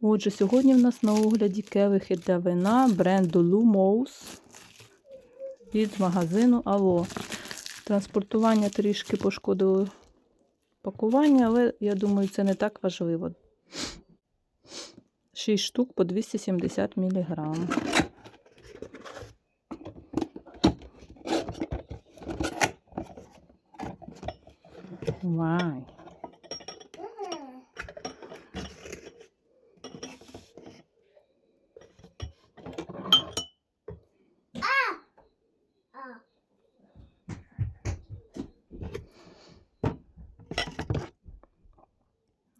Отже, сьогодні в нас на огляді келихи для вина бренду Lumos від магазину Ало. Транспортування трішки пошкодило пакування, але я думаю, це не так важливо. 6 штук по 270 мг. Вай.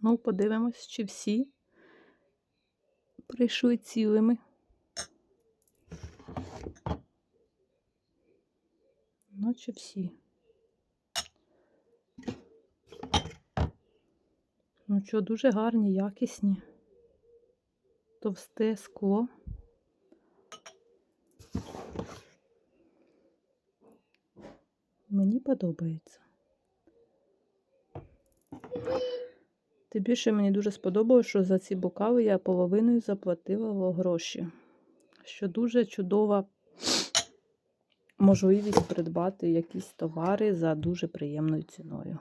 Ну, подивимось, чи всі прийшли цілими. Ну, чи всі. Ну що, дуже гарні, якісні. Товсте скло. Мені подобається. Тим більше мені дуже сподобалось, що за ці бокали я половиною заплатила гроші. Що дуже чудова можливість придбати якісь товари за дуже приємною ціною.